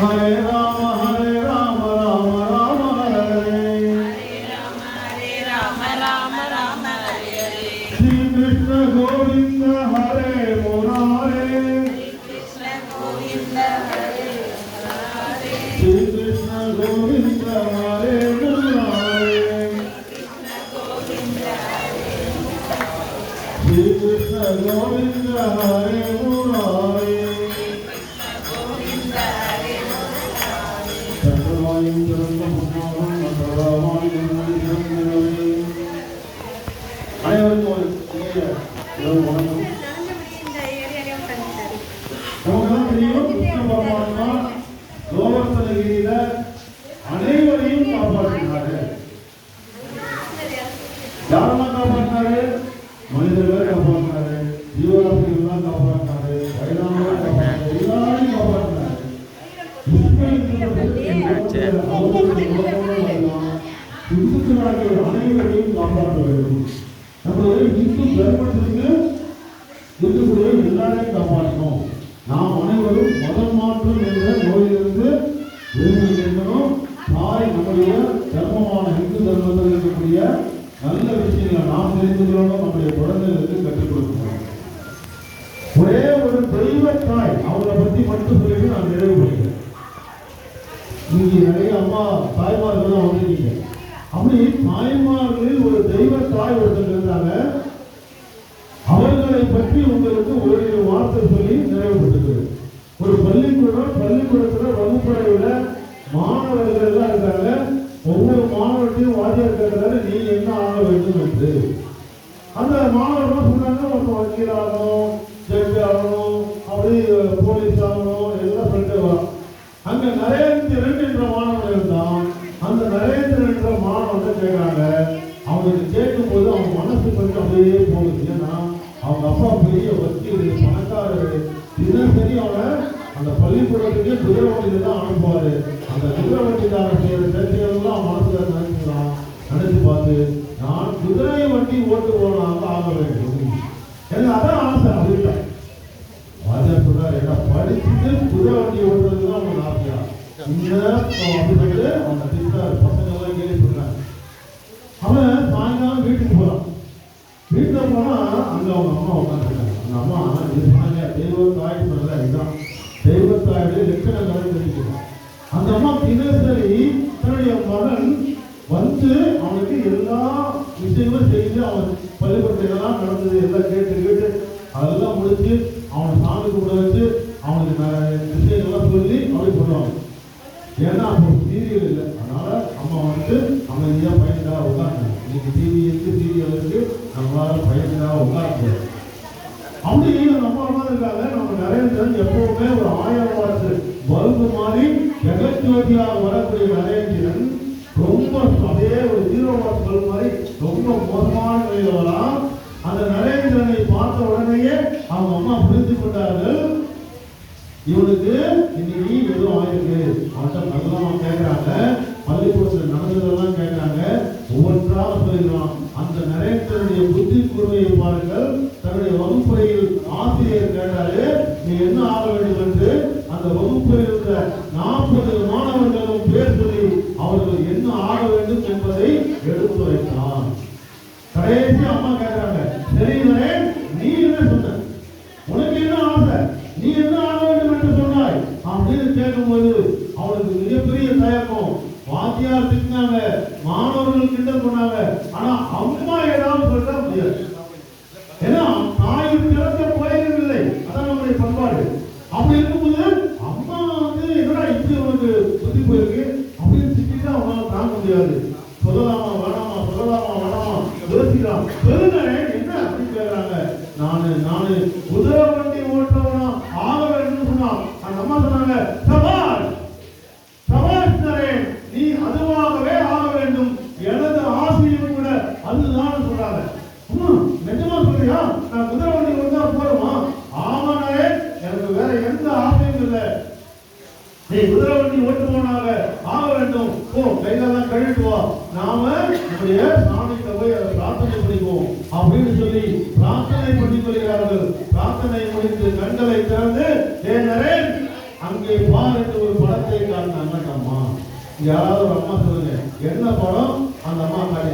ஹரே ராம ஹரே ராம ராம ராம ஹரே ஹரே ராம ராம ராம ஹரே ஹரே ஸ்ரீ கிருஷ்ண கோவிந்த ஹரே முராரே கிருஷ்ண கோவிந்த ஹரே அனைவரையும் காப்பாற்றினாரு யாரெல்லாம் காப்பாற்றினாரு மனிதர்களை காப்பாற்றினாரு ஜீவராசிகள்லாம் காப்பாற்றினாரு வயதானவரை காப்பாற்றினாரு எல்லாரையும் காப்பாற்றினாரு அனைவரையும் காப்பாற்ற வேண்டும் நம்மளுடைய இந்து தர்மத்திற்கு இருக்கக்கூடிய எல்லாரையும் காப்பாற்றணும். நாம் அனைவரும் மதம் மாற்றம் என்ற நோயிலிருந்து விடுதலை இருக்கணும் தாய் நம்முடைய தர்மமான இந்து தர்மத்தில் இருக்கக்கூடிய நல்ல விஷயங்களை நாம் தெரிந்துக்கிறோம் நம்முடைய குழந்தைகளுக்கு கற்றுக் கொடுக்கணும். ஒரே ஒரு தெய்வ தாய் அவங்களை பத்தி மட்டும் சொல்லிட்டு நான் நிறைவு பண்ணிக்கிறேன். நீங்க நிறைய அம்மா தாய்மார்கள் தான் வந்திருக்கீங்க அப்படி தாய்மார்களில் ஒரு தெய்வ தாய் ஒருத்தர் இருந்தாங்க அவர்களை பற்றி உங்களுக்கு ஒரு வார்த்தை சொல்லி நிறைவுபடுத்துது ஒரு பள்ளிக்கூடம் பள்ளிக்கூடத்துல வகுப்பறையில மாணவர்கள் எல்லாம் இருக்காங்க. ஒவ்வொரு மாணவர்களையும் வாத்தியார் கேட்கறாரு நீ என்ன ஆக வேண்டும் என்று? அந்த மாணவர்கள் சொன்னாங்க ஒருத்தன் வக்கீல் ஆகணும் ஜட்ஜ் ஆகணும் அப்படி போலீஸ் ஆகணும் எல்லாம் சொல்லிட்டு அங்க நரேந்திரன் என்ற மாணவன் இருந்தான். அந்த நரேந்திரன் என்ற மாணவன் கேட்கிறாங்க அவனுக்கு கேட்க போது அப்படியே போகுது ஏன்னா அவங்க அப்பா பெரிய வக்கீல் பணக்காரர் தினசரி அவனை அந்த பள்ளிக்கூடத்துக்கே குதிரை வண்டியில தான் அனுப்புவாரு அந்த குதிரை வண்டிக்கார பேர் அவன் மனசுல நினைச்சுக்கலாம் நினைச்சு பார்த்து நான் குதிரை வண்டி ஓட்டு போன ஆக வேண்டும் எனக்கு அதான் ஆசை அப்படின்ட்டான் வாத்தியார் சொல்றாரு என்ன படிச்சுட்டு குதிரை வண்டி ஓட்டுறது தான் உனக்கு ஆசையா இந்த அப்படி சொல்லிட்டு அவங்க டீச்சர் பசங்க எல்லாம் கேள்வி சொல்றாங்க அவன் சாயங்காலம் வீட்டுக்கு போறான் வீட்டுல போனா பக்கத்தில் அவங்க அம்மா உட்காந்துருக்காங்க. அந்த அம்மா இது சொன்னாங்க தெய்வ தாய் சொல்ற இதுதான் தெய்வ தாயுடைய லட்சணங்களை தெரிவிக்கிறான் அந்த அம்மா தினசரி தன்னுடைய மகன் வந்து அவனுக்கு எல்லா விஷயங்களும் செய்து அவன் பள்ளிக்கூடத்தில் எல்லாம் நடந்தது எல்லாம் கேட்டு கேட்டு அதெல்லாம் முடிச்சு அவனை சாமி கூட வச்சு அவனுக்கு விஷயங்கள்லாம் சொல்லி அப்படி சொல்லுவாங்க. ஏன்னா ஏதாவது பயந்தா உட்காந்து அப்படி நம்ம உட்காந்துருக்காங்க நம்ம நரேந்திரன் எப்பவுமே ஒரு ஆயிரம் வாட்ஸ் பல்பு மாதிரி ஜெகஜோதியாக வரக்கூடிய நரேந்திரன் ரொம்ப அதே ஒரு ஜீரோ வாட்ஸ் பல்பு மாதிரி ரொம்ப மோசமான நிலையில வரலாம் அந்த நரேந்திரனை பார்த்த உடனேயே அவங்க அம்மா புரிந்து கொண்டார்கள் இவனுக்கு இன்னைக்கு ஏதோ ஆயிருக்கு அவன்கிட்ட அதெல்லாம் கேட்கறாங்க பள்ளிக்கூடத்தில் நடந்ததெல்லாம் கேட்கறாங்க ஒவ்வொன்றாக சொல்லிடுவான் அந்த நரேந்திரனுடைய புத்தி கூர்மையை பாருங்கள் தன்னுடைய வகுப்பறையில் ஆசிரியர் கேட்டாரு நீ என்ன ஆக வேண்டும் என்று அந்த வகுப்பறையில் இருக்கிற நாற்பது மாணவர்களும் பேர் சொல்லி அவர்கள் என்ன ஆக வேண்டும் என்பதை எடுத்துரைத்தான் கடைசி அம்மா கேட்கிறாங்க சரி நீ என்ன சொன்ன? உனக்கு என்ன ஆசை? நீ என்ன ஆக வேண்டும் என்று சொன்னாய்? அப்படின்னு கேட்கும்போது அவனுக்கு மிகப்பெரிய தயக்கம். வாத்தியார் திட்டினாங்க மாணவர்கள் கிண்டல் பண்ணாங்க ஆனா அம்மா ஏதாவது சொல்ல முடியாது. ஏன்னா யோசிக்கலாம் சொல்லுங்க என்ன அப்படின்னு கேக்குறாங்க நானு நானு குதிரை வண்டி ஓட்டுறவனா ஆக வேண்டும் சொன்னா அந்த அம்மா சொன்னாங்க சபாஷ் சபாஷ் நரேன் நீ அதுவாகவே ஆக வேண்டும். எனது ஆசையும் கூட அதுதான் சொல்றாங்க. அம்மா நிஜமா சொல்றியா? நான் குதிரை வண்டி ஓட்டா போறோமா ஆமா எனக்கு வேற எந்த ஆசையும் இல்லை. நீ குதிரை வண்டி ஓட்டு போனாக ஆக வேண்டும். போ கைதெல்லாம் கழுவிட்டு வா. நாம நம்முடைய யாராவது ஒரு அம்மா சொல்லுங்க என்ன படம்? அந்த அம்மா காட்டி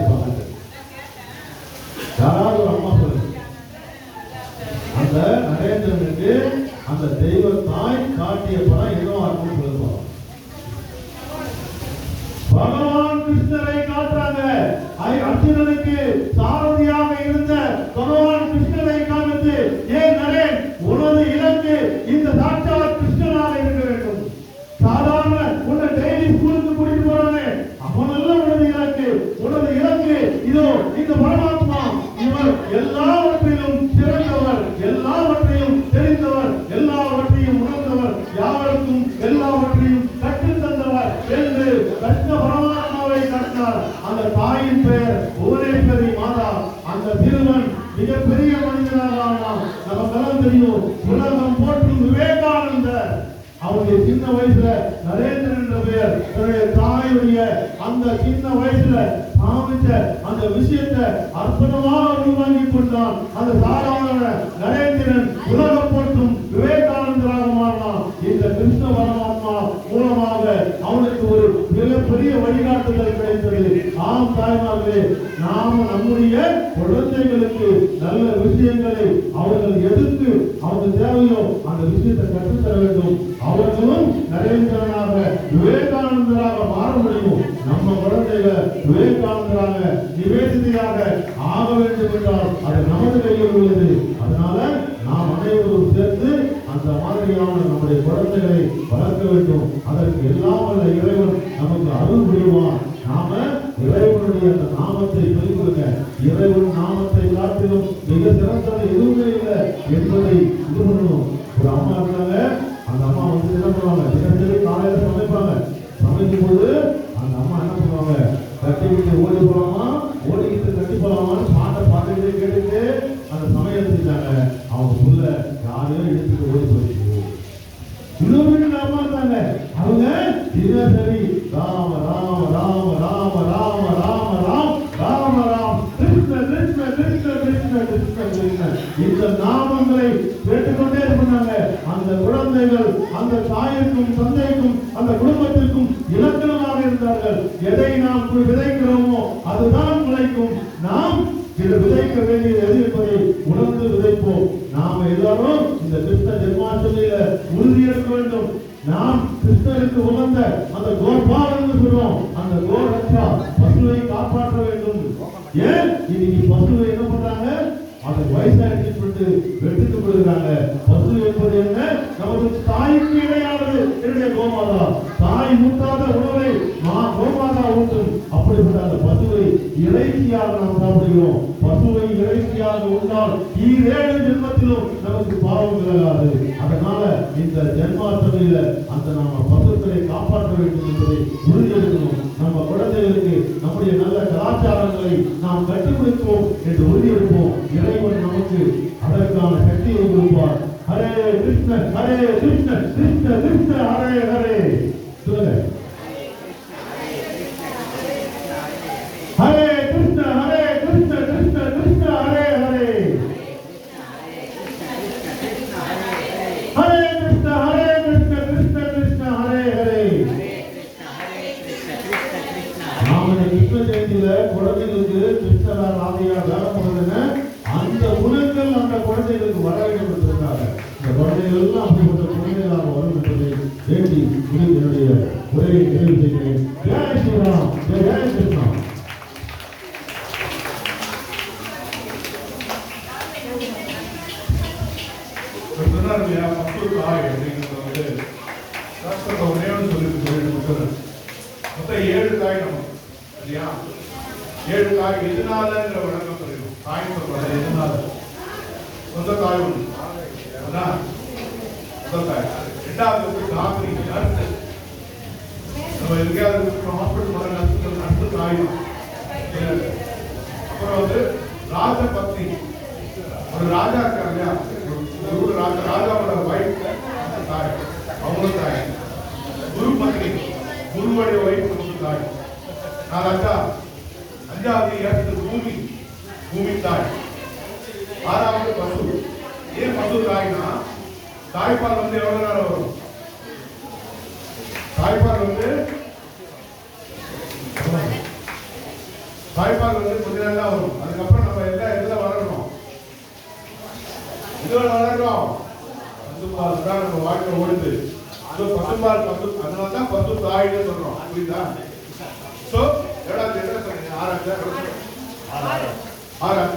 என்றால் அந்த தாயின் பெயர் புவனேஸ்வரி மாதா அந்த சிறுவன் மிகப்பெரிய மனிதனாக ஆனான் நமக்கெல்லாம் தெரியும். உலகம் போற்றும் விவேகானந்தர். அவருடைய சின்ன வயசுல நரேந்திரன் என்ற பெயர் தன்னுடைய தாயுடைய அந்த சின்ன வயசுல காமிச்ச அந்த விஷயத்தை அற்புதமாக உள்வாங்கி கொண்டான். அந்த சாதாரண நரேந்திரன் உலகம் போற்றும் விவேகானந்தராக மாறினான். இந்த கிருஷ்ண பரமாத்மா மூலமாக அவனுக்கு ஒரு மிகப்பெரிய வழிகாட்டுதல் கிடைத்தது. தாய்மார்களே நாம நம்முடைய குழந்தைகளுக்கு நல்ல விஷயங்களை அவர்கள் எதிர்த்து அவங்க தேவையோ அந்த விஷயத்தை கற்றுத்தர வேண்டும். அவர்களும் நரேந்திரனாக விவேகானந்தராக மாற முடியும். நம்ம குழந்தைகள் விவேகானந்தராக நிவேதிதையாக ஆக வேண்டும் என்றால் அது நமது கையில் உள்ளது. அதனால நாம் அனைவரும் சேர்ந்து அந்த மாதிரியான நம்முடைய குழந்தைகளை வளர்க்க வேண்டும். அதற்கு எல்லாம் வல்ல இறைவன் நமக்கு அருள் புரிவான். நாம இறைவனுடைய அந்த நாமத்தை சொல்லிக்கொடுங்க இறைவன் நாமத்தை காட்டிலும் மிக சிறந்தது எதுவுமே இல்லை என்பதை இது பண்ணணும் ஒரு அம்மா இருந்தாங்க அந்த அம்மா வந்து என்ன பண்ணுவாங்க? தினசரி காலையில சமைப்பாங்க. சமைக்கும் போது அந்த அம்மா என்ன பண்ணுவாங்க? கட்டி விட்டு ஓடி போலாமா ஓடிக்கிட்டு கட்டி போலாமான்னு பாட்டை பாட்டுக்கிட்டே கேட்டுட்டு அந்த சமையல் செஞ்சாங்க அவங்க புள்ள யாரையும் எடுத்துட்டு ஓடி போயிடுச்சு இன்னொரு வீட்டுல அம்மா இருந்தாங்க அவங்க தினசரி ராம ராம ராம ராம ராம ராம ராம் ராம ராம் கிருஷ்ண கிருஷ்ண கிருஷ்ண கிருஷ்ண கிருஷ்ண கிருஷ்ண இந்த நாமங்களை கேட்டுக்கொண்டே இருந்தாங்க அந்த குழந்தைகள் தாயிற்கும் தந்தைக்கும் அந்த குடும்பத்திற்கும் இலக்கணமாக இருந்தார்கள். எதை நாம் விதைக்கிறோமோ அதுதான் முளைக்கும் நாம் இது விதைக்க வேண்டியது எது என்பதை உணர்ந்து விதைப்போம். நாம எல்லாரும் இந்த கிருஷ்ண ஜென்மாஷ்டமியில உறுதியேற்க வேண்டும். நாம் கிருஷ்ணருக்கு உகந்த அந்த கோபாலன் சொல்றோம். அந்த கோரட்சா இறைச்சியாக உண்டால் ஈரேழு ஜென்மத்திலும் நமக்கு பாவம் விலகாது. அதனால இந்த ஜென்மாஷ்டமியில அந்த நாம பசுக்களை காப்பாற்ற வேண்டும் என்பதை உறுதியெடுக்கணும் நம்ம குழந்தைகளுக்கு நம்முடைய நல்ல கலாச்சாரங்களை நாம் கட்டிப்பிடிப்போம் கொடுப்போம் என்று உறுதியெடுப்போம் இறைவன் நமக்கு அதற்கான சக்தியை கொடுப்பார். ஹரே கிருஷ்ண ஹரே கிருஷ்ண கிருஷ்ண கிருஷ்ண ஹரே சொல்லுங்க ஹரே கிருஷ்ண ஹரே கிருஷ்ண கிருஷ்ண கிருஷ்ண ஹரே ஹரே ஹரே கிருஷ்ண ஹரே கிருஷ்ண கிருஷ்ண கிருஷ்ண ஹரே ஹரே நாம இந்த குழந்தைகளுக்கு கிருஷ்ணரா வேலை அந்த குணங்கள் அந்த குழந்தைகளுக்கு வர வேண்டும் என்பதற்காக இந்த குழந்தைகள் எல்லாம் அப்படிப்பட்ட குழந்தைகளாக வரும் என்பதை வேண்டி இது என்னுடைய உரையை நிறைவு செய்கிறேன் ஜெய ஸ்ரீராம் ஜெய ஜெய கிருஷ்ணா ஒரு சொன்னார் இல்லையா பத்து தாய் அப்படிங்கிறது வந்து சாஸ்திரத்தை ஒரே ஒன்று சொல்லி சொல்லிட்டு மொத்தம் ஏழு தாய் நமக்கு இல்லையா ஏழு தாய் எதனாலங்கிற விளக்கம் சொல்லிடும் தாய் சொல்றது எதனால சொந்த தாய் சொந்த தாய் ரெண்டாவது காவிரி நம்ம எங்கேயாவது ஹாஸ்பிட்டல் போன அப்புறம் வந்து ராஜபத்னி ஒரு ராஜா இருக்காங்க ஒரு ராஜா ராஜாவோட ஒய்ஃப் தாய் அவங்க தாய் குரு பத்னி குருவோடைய ஒய்ஃப் நமக்கு தாய் நாலாச்சா அஞ்சாவது இடத்து பூமி பூமி தாய். தாய்ப்பால் வந்து எவ்வளோ நேரம் வரும்? தாய்ப்பால் வந்து தாய்ப்பால் வந்து கொஞ்ச நேரம் தான் வரும். அதுக்கப்புறம் நம்ம எல்லா இதில் வளரணும்? இதில் வளர்கிறோம் பசும்பால் தான் நம்ம வாழ்க்கை ஓடுது. அது பத்து பசும்பால் பத்து அதனால தான் பசு தாயின்னு சொல்கிறோம் புரியுதா? ஸோ எவ்வளோ ஆறாம் ஆறாம். ஆறாம்.